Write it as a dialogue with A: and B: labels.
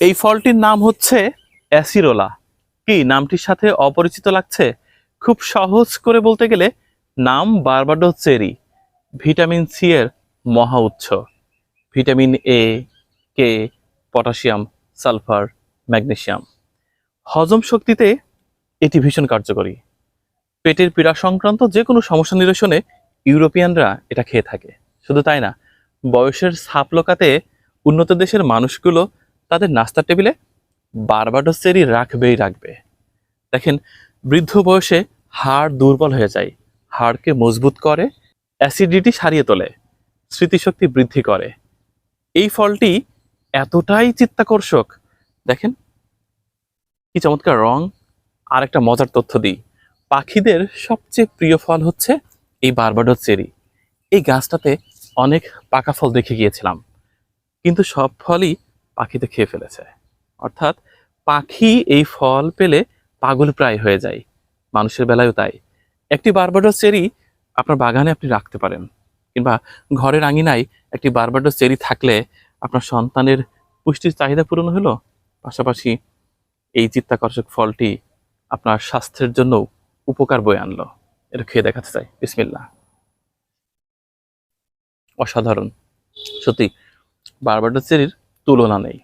A: এই ফলটির নাম হচ্ছে অ্যাসিরোলা। কি নামটির সাথে অপরিচিত লাগছে? খুব সহজ করে বলতে গেলে নাম বারবাডো চেরি ভিটামিন সি এর মহা উৎস। Vitamin A, K, potassium, sulphur, magnesium. হজম শক্তিতে এটি ভীষণ কার্যকরী। পেটের পীড়া সংক্রান্ত যে কোনো সমস্যা নিরসনে ইউরোপিয়ানরা এটা খেয়ে থাকে। শুধু তাই না, বয়সের ছাপ লোকাতে উন্নত দেশের মানুষগুলো তাদের নাস্তার টেবিলে বারবাডোস চেরি রাখবেই রাখবে। দেখেন, বৃদ্ধ বয়সে হাড় দুর্বল হয়ে যায়, হাড়কে মজবুত করে, অ্যাসিডিটি সারিয়ে তোলে, স্মৃতিশক্তি বৃদ্ধি করে। এই ফলটি এতটাই চিত্তাকর্ষক। দেখেন, কি চমৎকার রং। আর একটা মজার তথ্য দিই, পাখিদের সবচেয়ে প্রিয় ফল হচ্ছে এই বারবাডোস চেরি এই গাছটাতে অনেক পাকা ফল দেখে গিয়েছিলাম। কিন্তু সব ফলই পাখিতে খেয়ে ফেলেছে। অর্থাৎ পাখি এই ফল পেলে পাগল প্রায় হয়ে যায়। মানুষের বেলায়ও তাই। একটি বারবাডোস চেরি আপনার বাগানে আপনি রাখতে পারেন কিংবা ঘরের আঙিনায় একটি বারবাডোস চেরি থাকলে আপনার সন্তানের পুষ্টির চাহিদা পূরণ হলো। পাশাপাশি এই চিত্তাকর্ষক ফলটি আপনার স্বাস্থ্যের জন্য উপকার বয়ে আনলো। এটা খেয়ে দেখাতে চাই। বিসমিল্লা অসাধারণ। সত্যি, বারবাডোস চেরির তুলনা নেই।